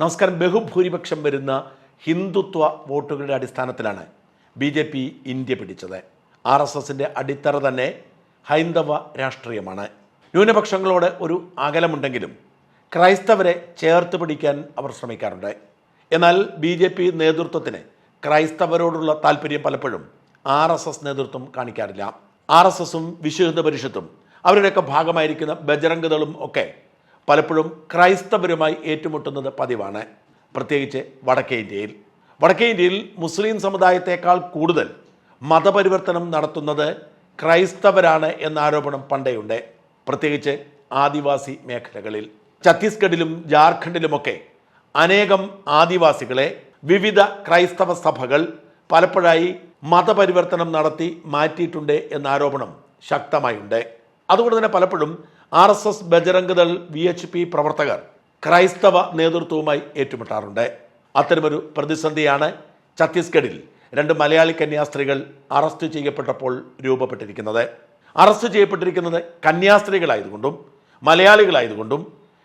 നമസ്കാരം. ബഹുഭൂരിപക്ഷം വരുന്ന ഹിന്ദുത്വ വോട്ടുകളുടെ അടിസ്ഥാനത്തിലാണ് ബി ജെ പി ഇന്ത്യ പിടിച്ചത്. ആർ എസ് എസിന്റെ അടിത്തറ തന്നെ ഹൈന്ദവ രാഷ്ട്രീയമാണ്. ന്യൂനപക്ഷങ്ങളോട് ഒരു അകലമുണ്ടെങ്കിലും ക്രൈസ്തവരെ ചേർത്ത് പിടിക്കാൻ അവർ ശ്രമിക്കാറുണ്ട്. എന്നാൽ ബി ജെ പി നേതൃത്വത്തിന് ക്രൈസ്തവരോടുള്ള താല്പര്യം പലപ്പോഴും ആർ എസ് എസ് നേതൃത്വം കാണിക്കാറില്ല. ആർ എസ് എസും വിശുദ്ധ പരിഷത്തും അവരുടെയൊക്കെ ഭാഗമായിരിക്കുന്ന ബജറംഗതകളും ഒക്കെ പലപ്പോഴും ക്രൈസ്തവരുമായി ഏറ്റുമുട്ടുന്നത് പതിവാണ്. പ്രത്യേകിച്ച് വടക്കേ ഇന്ത്യയിൽ. വടക്കേ ഇന്ത്യയിൽ മുസ്ലിം സമുദായത്തെക്കാൾ കൂടുതൽ മതപരിവർത്തനം നടത്തുന്നത് ക്രൈസ്തവരാണ് എന്ന ആരോപണം പണ്ടേയുണ്ട്. പ്രത്യേകിച്ച് ആദിവാസി മേഖലകളിൽ. ഛത്തീസ്ഗഡിലും ജാർഖണ്ഡിലുമൊക്കെ അനേകം ആദിവാസികളെ വിവിധ ക്രൈസ്തവ സഭകൾ പലപ്പോഴായി മതപരിവർത്തനം നടത്തി മാറ്റിയിട്ടുണ്ട് എന്ന ആരോപണം ശക്തമായുണ്ട്. അതുകൊണ്ട് തന്നെ പലപ്പോഴും R S S Bajrang Dal V H P പ്രവർത്തകർ ക്രൈസ്തവ നേതൃത്വവുമായി ഏറ്റുമുട്ടാറുണ്ട്. അത്തരമൊരു പ്രതിസന്ധിയാണ് ഛത്തീസ്ഗഡിൽ രണ്ട് മലയാളി കന്യാസ്ത്രീകൾ അറസ്റ്റ് ചെയ്യപ്പെട്ടപ്പോൾ രൂപപ്പെട്ടിരിക്കുന്നത്. അറസ്റ്റ് ചെയ്യപ്പെട്ടിരിക്കുന്നത് കന്യാസ്ത്രീകളായതുകൊണ്ടും മലയാളികളായതുകൊണ്ടും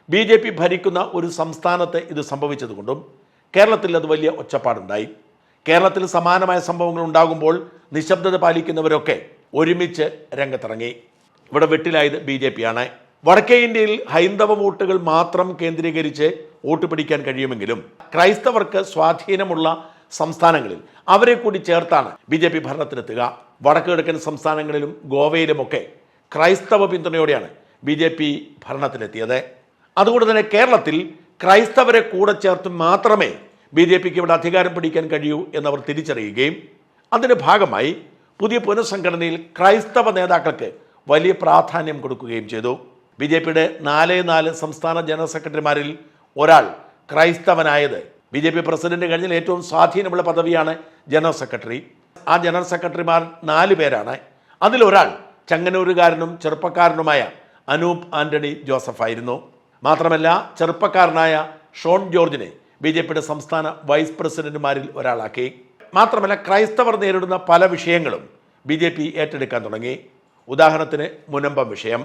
ബി ജെ പി ഭരിക്കുന്ന ഒരു സംസ്ഥാനത്ത് ഇത് സംഭവിച്ചതുകൊണ്ടും കേരളത്തിൽ അത് വലിയ ഒച്ചപ്പാടുണ്ടായി. കേരളത്തിൽ സമാനമായ സംഭവങ്ങൾ ഉണ്ടാകുമ്പോൾ നിശബ്ദത പാലിക്കുന്നവരൊക്കെ ഒരുമിച്ച് രംഗത്തിറങ്ങി. ഇവിടെ വെട്ടിലായത് ബി ജെ ആണ്. വടക്കേ ഇന്ത്യയിൽ ഹൈന്ദവ വോട്ടുകൾ മാത്രം കേന്ദ്രീകരിച്ച് വോട്ട് പിടിക്കാൻ കഴിയുമെങ്കിലും ക്രൈസ്തവർക്ക് സ്വാധീനമുള്ള സംസ്ഥാനങ്ങളിൽ അവരെ കൂടി ചേർത്താണ് ബി ജെ പി ഭരണത്തിലെത്തുക വടക്ക് കിഴക്കൻ സംസ്ഥാനങ്ങളിലും ഗോവയിലുമൊക്കെ ക്രൈസ്തവ പിന്തുണയോടെയാണ് ബി ജെ പി ഭരണത്തിലെത്തിയത് അതുകൊണ്ട് തന്നെ കേരളത്തിൽ ക്രൈസ്തവരെ കൂടെ ചേർത്ത് മാത്രമേ ബി ജെ പിക്ക് ഇവിടെ അധികാരം പിടിക്കാൻ കഴിയൂ എന്നവർ തിരിച്ചറിയുകയും അതിന്റെ ഭാഗമായി പുതിയ പുനഃസംഘടനയിൽ ക്രൈസ്തവ നേതാക്കൾക്ക് വലിയ പ്രാധാന്യം കൊടുക്കുകയും ചെയ്തു. ബി ജെ പിയുടെ നാല് നാല് സംസ്ഥാന ജനറൽ സെക്രട്ടറിമാരിൽ ഒരാൾ ക്രൈസ്തവനായത്. ബി ജെ പി പ്രസിഡന്റ് കഴിഞ്ഞാൽ ഏറ്റവും സ്വാധീനമുള്ള പദവിയാണ് ജനറൽ സെക്രട്ടറി. ആ ജനറൽ സെക്രട്ടറിമാർ നാല് പേരാണ്. അതിലൊരാൾ ചങ്ങനൂരുകാരനും ചെറുപ്പക്കാരനുമായ അനൂപ് ആന്റണി ജോസഫ് ആയിരുന്നു. മാത്രമല്ല ചെറുപ്പക്കാരനായ ഷോൺ ജോർജിനെ ബി ജെ പിയുടെ സംസ്ഥാന വൈസ് പ്രസിഡന്റുമാരിൽ ഒരാളാക്കി. മാത്രമല്ല ക്രൈസ്തവർ നേരിടുന്ന പല വിഷയങ്ങളും ബി ജെ പി ഏറ്റെടുക്കാൻ തുടങ്ങി. ഉദാഹരണത്തിന് മുനമ്പം വിഷയം.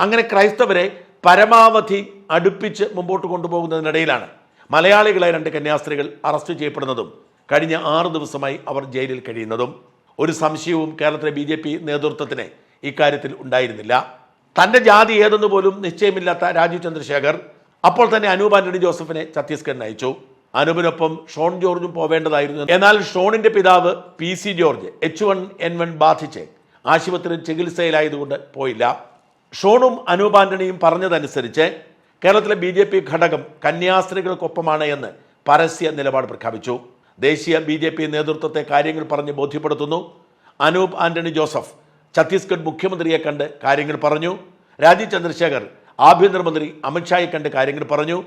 അങ്ങനെ ക്രൈസ്തവരെ പരമാവധി അടുപ്പിച്ച് മുമ്പോട്ട് കൊണ്ടുപോകുന്നതിനിടയിലാണ് മലയാളികളെ രണ്ട് കന്യാസ്ത്രീകൾ അറസ്റ്റ് ചെയ്യപ്പെടുന്നതും കഴിഞ്ഞ ആറ് ദിവസമായി അവർ ജയിലിൽ കഴിയുന്നതും. ഒരു സംശയവും കേരളത്തിലെ ബി ജെ പി നേതൃത്വത്തിന് ഇക്കാര്യത്തിൽ ഉണ്ടായിരുന്നില്ല. തന്റെ ജാതി ഏതെന്ന് പോലും നിശ്ചയമില്ലാത്ത രാജീവ് ചന്ദ്രശേഖർ അപ്പോൾ തന്നെ അനൂപ് ആന്റണി ജോസഫിനെ ഛത്തീസ്ഗഡിന് അയച്ചു അനൂപിനൊപ്പം ഷോൺ ജോർജും പോവേണ്ടതായിരുന്നു. എന്നാൽ ഷോണിന്റെ പിതാവ് P C George H one N one ബാധിച്ച് ആശുപത്രിയിൽ ചികിത്സയിലായതുകൊണ്ട് പോയില്ല. ഷോണും അനൂപ് ആന്റണിയും പറഞ്ഞതനുസരിച്ച് കേരളത്തിലെ ബി ജെ പി ഘടകം കന്യാസ്ത്രീകൾക്കൊപ്പമാണ് എന്ന് പരസ്യ നിലപാട് പ്രഖ്യാപിച്ചു. ദേശീയ ബി ജെ പി നേതൃത്വത്തെ കാര്യങ്ങൾ പറഞ്ഞ് ബോധ്യപ്പെടുത്തുന്നു. അനൂപ് ആന്റണി ജോസഫ് ഛത്തീസ്ഗഡ് മുഖ്യമന്ത്രിയെ കണ്ട് കാര്യങ്ങൾ പറഞ്ഞു. രാജീവ് ചന്ദ്രശേഖർ ആഭ്യന്തരമന്ത്രി അമിത്ഷായെ കണ്ട് കാര്യങ്ങൾ പറഞ്ഞു.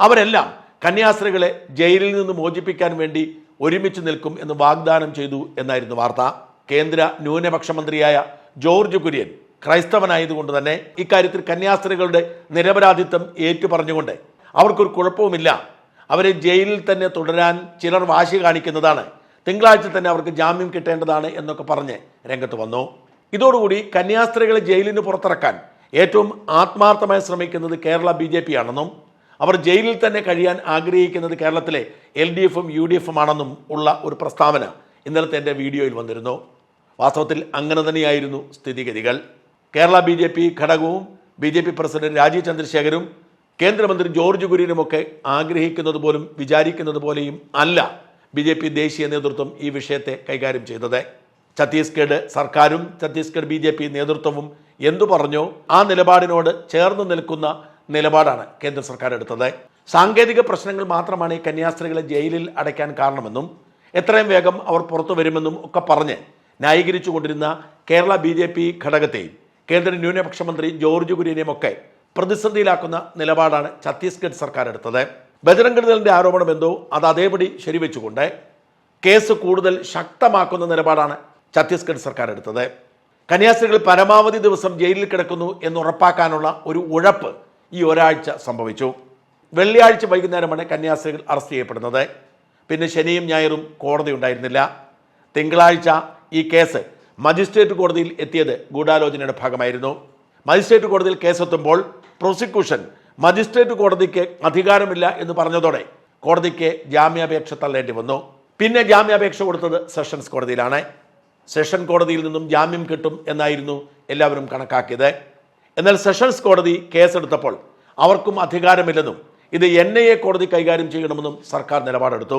അവരെല്ലാം കന്യാസ്ത്രീകളെ ജയിലിൽ നിന്ന് മോചിപ്പിക്കാൻ വേണ്ടി ഒരുമിച്ച് നിൽക്കും എന്ന് വാഗ്ദാനം ചെയ്തു എന്നായിരുന്നു വാർത്ത. കേന്ദ്ര ന്യൂനപക്ഷ മന്ത്രിയായ ജോർജ് കുര്യൻ ക്രൈസ്തവനായതുകൊണ്ട് തന്നെ ഇക്കാര്യത്തിൽ കന്യാസ്ത്രീകളുടെ നിരപരാധിത്വം ഏറ്റുപറഞ്ഞുകൊണ്ട് അവർക്കൊരു കുഴപ്പവുമില്ല. അവരെ ജയിലിൽ തന്നെ തുടരാൻ ചിലർ വാശി കാണിക്കുന്നതാണ്. തിങ്കളാഴ്ച തന്നെ അവർക്ക് ജാമ്യം കിട്ടേണ്ടതാണ് എന്നൊക്കെ പറഞ്ഞ് രംഗത്ത് വന്നു. ഇതോടുകൂടി കന്യാസ്ത്രീകളെ ജയിലിന് പുറത്തിറക്കാൻ ഏറ്റവും ആത്മാർത്ഥമായി ശ്രമിക്കുന്നത് കേരള ബി ജെ പി ആണെന്നും അവർ ജയിലിൽ തന്നെ കഴിയാൻ ആഗ്രഹിക്കുന്നത് കേരളത്തിലെ എൽ ഡി എഫും യു ഡി എഫും ആണെന്നും ഉള്ള ഒരു പ്രസ്താവന ഇന്നലത്തെ എന്റെ വീഡിയോയിൽ വന്നിരുന്നു. വാസ്തവത്തിൽ അങ്ങനെ തന്നെയായിരുന്നു സ്ഥിതിഗതികൾ. കേരള ബി ജെ പി ഘടകവും B J P president Rajeev ചന്ദ്രശേഖരും കേന്ദ്രമന്ത്രി ജോർജ് കുര്യനുമൊക്കെ ആഗ്രഹിക്കുന്നത് പോലും വിചാരിക്കുന്നത് പോലെയും അല്ല ബി ജെ പി ദേശീയ നേതൃത്വം ഈ വിഷയത്തെ കൈകാര്യം ചെയ്തത്. ഛത്തീസ്ഗഡ് സർക്കാരും ഛത്തീസ്ഗഡ് ബി ജെ പി നേതൃത്വവും എന്തു പറഞ്ഞോ ആ നിലപാടിനോട് ചേർന്ന് നിൽക്കുന്ന നിലപാടാണ് കേന്ദ്ര സർക്കാർ എടുത്തത്. സാങ്കേതിക പ്രശ്നങ്ങൾ മാത്രമാണ് ഈ കന്യാസ്ത്രീകളെ ജയിലിൽ അടയ്ക്കാൻ കാരണമെന്നും എത്രയും വേഗം അവർ പുറത്തു വരുമെന്നും ഒക്കെ പറഞ്ഞ് ന്യായീകരിച്ചു കൊണ്ടിരുന്ന കേരള ബി ജെ പി ഘടകത്തെയും കേന്ദ്ര ന്യൂനപക്ഷ മന്ത്രി ജോർജ് കുര്യനെയും ഒക്കെ പ്രതിസന്ധിയിലാക്കുന്ന നിലപാടാണ് ഛത്തീസ്ഗഡ് സർക്കാർ എടുത്തത്. ബജരംഗദളിന്റെ ആരോപണം എന്തോ അത് അതേപടി ശരിവെച്ചുകൊണ്ട് കേസ് കൂടുതൽ ശക്തമാക്കുന്ന നിലപാടാണ് ഛത്തീസ്ഗഡ് സർക്കാർ എടുത്തത്. കന്യാസ്ത്രീകൾ പരമാവധി ദിവസം ജയിലിൽ കിടക്കുന്നു എന്ന് ഉറപ്പാക്കാനുള്ള ഒരു ഉഴപ്പ് ഈ ഒരാഴ്ച സംഭവിച്ചു. വെള്ളിയാഴ്ച വൈകുന്നേരമാണ് കന്യാസ്ത്രീകൾ അറസ്റ്റ് ചെയ്യപ്പെടുന്നത്. പിന്നെ ശനിയും ഞായറും കോടതി ഉണ്ടായിരുന്നില്ല. തിങ്കളാഴ്ച ഈ കേസ് മജിസ്ട്രേറ്റ് കോടതിയിൽ എത്തിയത് ഗൂഢാലോചനയുടെ ഭാഗമായിരുന്നു. മജിസ്ട്രേറ്റ് കോടതിയിൽ കേസെത്തുമ്പോൾ പ്രോസിക്യൂഷൻ മജിസ്ട്രേറ്റ് കോടതിക്ക് അധികാരമില്ല എന്ന് പറഞ്ഞതോടെ കോടതിക്ക് ജാമ്യാപേക്ഷ തള്ളേണ്ടി വന്നു. പിന്നെ ജാമ്യാപേക്ഷ കൊടുത്തത് സെഷൻസ് കോടതിയിലാണ്. സെഷൻ കോടതിയിൽ നിന്നും ജാമ്യം കിട്ടും എന്നായിരുന്നു എല്ലാവരും കണക്കാക്കിയത്. എന്നാൽ സെഷൻസ് കോടതി കേസെടുത്തപ്പോൾ അവർക്കും അധികാരമില്ലെന്നും ഇത് എൻ ഐ എ കോടതി കൈകാര്യം ചെയ്യണമെന്നും സർക്കാർ നിലപാടെടുത്തു.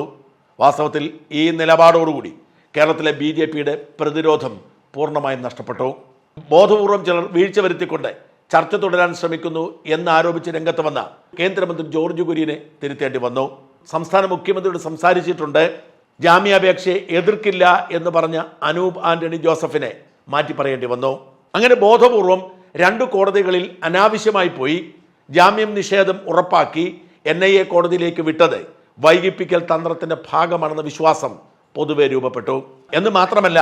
വാസ്തവത്തിൽ ഈ നിലപാടോടുകൂടി കേരളത്തിലെ ബി ജെ പിയുടെ പ്രതിരോധം പൂർണമായും നഷ്ടപ്പെട്ടു. ബോധപൂർവം ചിലർ വീഴ്ച വരുത്തിക്കൊണ്ട് ചർച്ച തുടരാൻ ശ്രമിക്കുന്നു എന്നാരോപിച്ച് രംഗത്ത് വന്ന കേന്ദ്രമന്ത്രി ജോർജ് കുര്യനെ തിരുത്തേണ്ടി വന്നു. സംസ്ഥാന മുഖ്യമന്ത്രിയോട് സംസാരിച്ചിട്ടുണ്ട് ജാമ്യാപേക്ഷയെ എതിർക്കില്ല എന്ന് പറഞ്ഞ അനൂപ് ആന്റണി ജോസഫിനെ മാറ്റി പറയേണ്ടി വന്നു. അങ്ങനെ ബോധപൂർവം രണ്ട് കോടതികളിൽ അനാവശ്യമായി പോയി ജാമ്യം നിഷേധം ഉറപ്പാക്കി എൻ ഐ എ കോടതിയിലേക്ക് വിട്ടത് വൈകിപ്പിക്കൽ തന്ത്രത്തിന്റെ ഭാഗമാണെന്ന വിശ്വാസം പൊതുവെ രൂപപ്പെട്ടു. എന്ന് മാത്രമല്ല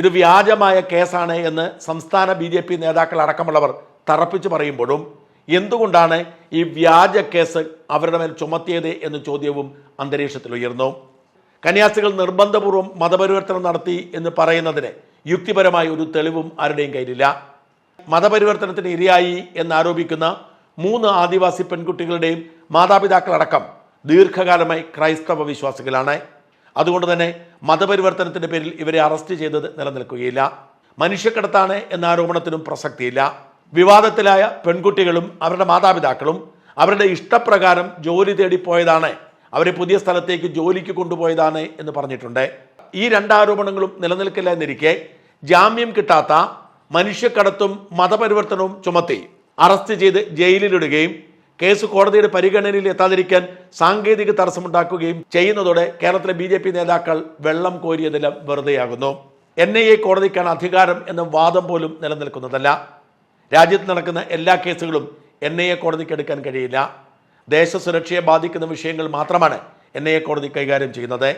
ഇത് വ്യാജമായ കേസാണ് എന്ന് സംസ്ഥാന ബി ജെ പി നേതാക്കൾ അടക്കമുള്ളവർ തറപ്പിച്ച് പറയുമ്പോഴും എന്തുകൊണ്ടാണ് ഈ വ്യാജ കേസ് അവരുടെ മേൽ ചുമത്തിയത് എന്ന ചോദ്യവും അന്തരീക്ഷത്തിൽ ഉയർന്നു. കന്യാസികൾ നിർബന്ധപൂർവം മതപരിവർത്തനം നടത്തി എന്ന് പറയുന്നതിന് യുക്തിപരമായ ഒരു തെളിവും ആരുടെയും കയ്യിലില്ല. മതപരിവർത്തനത്തിന് ഇരയായി എന്നാരോപിക്കുന്ന മൂന്ന് ആദിവാസി പെൺകുട്ടികളുടെയും മാതാപിതാക്കളടക്കം ദീർഘകാലമായി ക്രൈസ്തവ വിശ്വാസികളാണ്. അതുകൊണ്ട് തന്നെ മതപരിവർത്തനത്തിന്റെ പേരിൽ ഇവരെ അറസ്റ്റ് ചെയ്തത് നിലനിൽക്കുകയില്ല. മനുഷ്യക്കടത്താണ് എന്ന ആരോപണത്തിനും പ്രസക്തിയില്ല. വിവാദത്തിലായ പെൺകുട്ടികളും അവരുടെ മാതാപിതാക്കളും അവരുടെ ഇഷ്ടപ്രകാരം ജോലി തേടിപ്പോയതാണ്. അവരെ പുതിയ സ്ഥലത്തേക്ക് ജോലിക്ക് കൊണ്ടുപോയതാണ് എന്ന് പറഞ്ഞിട്ടുണ്ട്. ഈ രണ്ട് ആരോപണങ്ങളും നിലനിൽക്കില്ല എന്നിരിക്കെ ജാമ്യം കിട്ടാത്ത മനുഷ്യക്കടത്തും മതപരിവർത്തനവും ചുമത്തി അറസ്റ്റ് ചെയ്ത് ജയിലിലിടുകയും കേസ് കോടതിയുടെ പരിഗണനയിൽ എത്താതിരിക്കാൻ സാങ്കേതിക തടസ്സമുണ്ടാക്കുകയും ചെയ്യുന്നതോടെ കേരളത്തിലെ ബി നേതാക്കൾ വെള്ളം കോരിയതെല്ലാം വെറുതെയാകുന്നു. എൻ ഐ എ കോടതിക്കാണ് അധികാരം എന്ന വാദം പോലും നിലനിൽക്കുന്നതല്ല. രാജ്യത്ത് നടക്കുന്ന എല്ലാ കേസുകളും എൻ ഐ എ കോടതിക്ക് എടുക്കാൻ കഴിയില്ല. ദേശസുരക്ഷയെ ബാധിക്കുന്ന വിഷയങ്ങൾ മാത്രമാണ് എൻ ഐ എ കോടതി കൈകാര്യം ചെയ്യുന്നത്.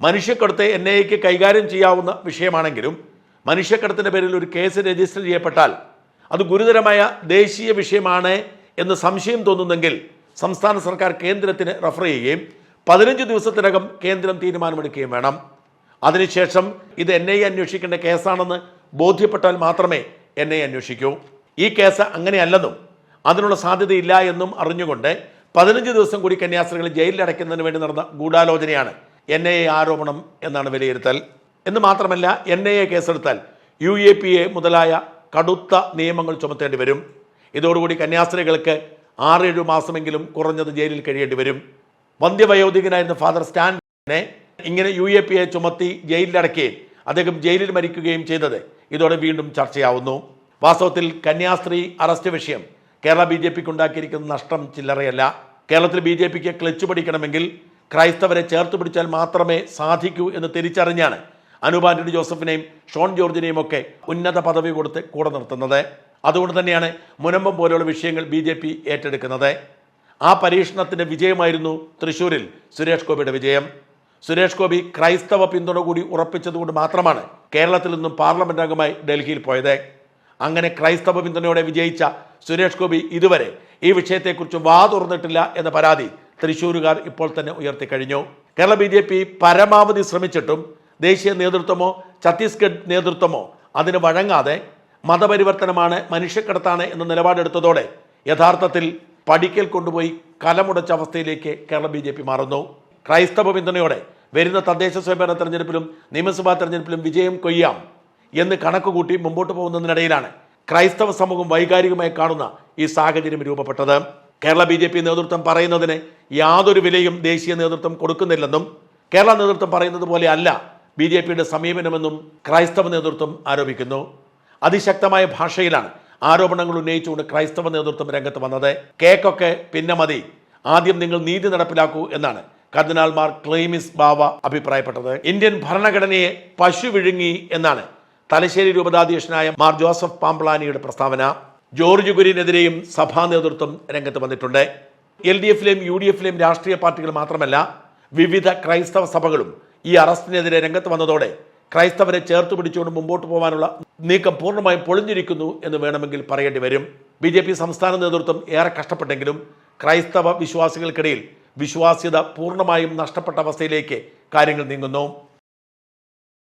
മനുഷ്യക്കടത്ത് എൻ ഐ എക്ക് കൈകാര്യം ചെയ്യാവുന്ന വിഷയമാണെങ്കിലും മനുഷ്യക്കടത്തിന്റെ പേരിൽ ഒരു കേസ് രജിസ്റ്റർ ചെയ്യപ്പെട്ടാൽ അത് ഗുരുതരമായ ദേശീയ വിഷയമാണ് എന്ന് സംശയം തോന്നുന്നെങ്കിൽ സംസ്ഥാന സർക്കാർ കേന്ദ്രത്തിന് റഫർ ചെയ്യുകയും പതിനഞ്ച് ദിവസത്തിനകം കേന്ദ്രം തീരുമാനമെടുക്കുകയും വേണം. അതിനുശേഷം ഇത് എൻ ഐ അന്വേഷിക്കേണ്ട കേസാണെന്ന് ബോധ്യപ്പെട്ടാൽ മാത്രമേ എൻ ഐ അന്വേഷിക്കൂ. ഈ കേസ് അങ്ങനെയല്ലെന്നും അതിനുള്ള സാധ്യതയില്ല എന്നും അറിഞ്ഞുകൊണ്ട് പതിനഞ്ച് ദിവസം കൂടി കന്യാസ്ത്രീകളെ ജയിലിൽ അടയ്ക്കുന്നതിന് വേണ്ടി നടന്ന ഗൂഢാലോചനയാണ് എൻ ഐ എ ആരോപണം എന്നാണ് വിലയിരുത്തൽ. എന്ന് മാത്രമല്ല എൻ ഐ എ കേസെടുത്താൽ യു എ പി എ മുതലായ കടുത്ത നിയമങ്ങൾ ചുമത്തേണ്ടി വരും. ഇതോടുകൂടി കന്യാസ്ത്രീകൾക്ക് ആറേഴു മാസമെങ്കിലും കുറഞ്ഞത് ജയിലിൽ കഴിയേണ്ടി വരും. വന്ധ്യവയോധികനായിരുന്ന ഫാദർ സ്റ്റാൻഡിനെ ഇങ്ങനെ യു എ പി എ ചുമത്തി ജയിലിലടക്കുകയും അദ്ദേഹം ജയിലിൽ മരിക്കുകയും ചെയ്തത്. ഇതോടെ വീണ്ടും ചർച്ചയാവുന്നു. വാസ്തവത്തിൽ കന്യാസ്ത്രീ അറസ്റ്റ് വിഷയം കേരള ബി ജെ പിക്ക് ഉണ്ടാക്കിയിരിക്കുന്ന നഷ്ടം ചില്ലറയല്ല. കേരളത്തിൽ ബി ജെ പിക്ക് ക്ലച്ച് പിടിക്കണമെങ്കിൽ ക്രൈസ്തവരെ ചേർത്ത് പിടിച്ചാൽ മാത്രമേ സാധിക്കൂ എന്ന് തിരിച്ചറിഞ്ഞാണ് അനൂപ് ജോസഫിനെയും ഷോൺ ജോർജിനെയും ഒക്കെ ഉന്നത പദവി കൊടുത്ത് കൂടെ നിർത്തുന്നത്. അതുകൊണ്ട് തന്നെയാണ് മുനമ്പം പോലെയുള്ള വിഷയങ്ങൾ ബി ജെ പി ഏറ്റെടുക്കുന്നത്. ആ പരീക്ഷണത്തിന്റെ വിജയമായിരുന്നു തൃശ്ശൂരിൽ സുരേഷ് ഗോപിയുടെ വിജയം. സുരേഷ് ഗോപി ക്രൈസ്തവ പിന്തുണ കൂടി ഉറപ്പിച്ചതുകൊണ്ട് മാത്രമാണ് കേരളത്തിൽ നിന്നും പാർലമെന്റ് അംഗമായി ഡൽഹിയിൽ പോയത്. അങ്ങനെ ക്രൈസ്തവ പിന്തുണയോടെ വിജയിച്ച സുരേഷ് ഗോപി ഇതുവരെ ഈ വിഷയത്തെക്കുറിച്ച് വാ തുറന്നിട്ടില്ല എന്ന പരാതി തൃശ്ശൂരുകാർ ഇപ്പോൾ തന്നെ ഉയർത്തി കഴിഞ്ഞു. കേരള ബി ജെ പി പരമാവധി ശ്രമിച്ചിട്ടും ദേശീയ നേതൃത്വമോ ഛത്തീസ്ഗഡ് നേതൃത്വമോ അതിന് വഴങ്ങാതെ മതപരിവർത്തനമാണ് മനുഷ്യക്കടത്താണ് എന്ന നിലപാടെടുത്തതോടെ യഥാർത്ഥത്തിൽ പഠിക്കൽ കൊണ്ടുപോയി കലമുടച്ച അവസ്ഥയിലേക്ക് കേരള ബി ജെ പി മാറുന്നു. ക്രൈസ്തവ പിന്തുണയോടെ വരുന്ന തദ്ദേശ സ്വയംഭരണ തെരഞ്ഞെടുപ്പിലും നിയമസഭാ തെരഞ്ഞെടുപ്പിലും വിജയം കൊയ്യാം എന്ന് കണക്കുകൂട്ടി മുമ്പോട്ട് പോകുന്നതിനിടയിലാണ് ക്രൈസ്തവ സമൂഹം വൈകാരികമായി കാണുന്ന ഈ സാഹചര്യം രൂപപ്പെട്ടത്. കേരള ബി ജെ പി നേതൃത്വം പറയുന്നതിന് യാതൊരു വിലയും ദേശീയ നേതൃത്വം കൊടുക്കുന്നില്ലെന്നും കേരള നേതൃത്വം പറയുന്നത് പോലെ അല്ല ബി ജെ പിയുടെ സമീപനമെന്നും ക്രൈസ്തവ നേതൃത്വം ആരോപിക്കുന്നു. അതിശക്തമായ ഭാഷയിലാണ് ആരോപണങ്ങൾ ഉന്നയിച്ചുകൊണ്ട് ക്രൈസ്തവ നേതൃത്വം രംഗത്ത് വന്നത്. കേക്കൊക്കെ പിന്നെ മതി. ആദ്യം നിങ്ങൾ നീതി നടപ്പിലാക്കൂ എന്നാണ് കർദിനാൾമാർ ക്ലെയിമിസ് ബാവ അഭിപ്രായപ്പെട്ടത്. ഇന്ത്യൻ ഭരണഘടനയെ പശു വിഴുങ്ങി എന്നാണ് തലശ്ശേരി രൂപതാധ്യക്ഷനായ മാർ ജോസഫ് പാംപ്ലാനിയുടെ പ്രസ്താവന. ജോർജ് കുര്യനെതിരെയും സഭാ നേതൃത്വം രംഗത്ത് വന്നിട്ടുണ്ട്. എൽ ഡി എഫിലെയും യു ഡി എഫിലെയും രാഷ്ട്രീയ പാർട്ടികൾ മാത്രമല്ല വിവിധ ക്രൈസ്തവ സഭകളും ഈ അറസ്റ്റിനെതിരെ രംഗത്ത് വന്നതോടെ ക്രൈസ്തവരെ ചേർത്ത് പിടിച്ചുകൊണ്ട് മുമ്പോട്ട് പോകാനുള്ള നീക്കം പൂർണമായും പൊളിഞ്ഞിരിക്കുന്നു എന്ന് വേണമെങ്കിൽ പറയേണ്ടി വരും. ബി ജെ പി സംസ്ഥാന നേതൃത്വം ഏറെ കഷ്ടപ്പെട്ടെങ്കിലും ക്രൈസ്തവ വിശ്വാസികൾക്കിടയിൽ വിശ്വാസ്യത പൂർണമായും നഷ്ടപ്പെട്ട അവസ്ഥയിലേക്ക് കാര്യങ്ങൾ നീങ്ങുന്നു.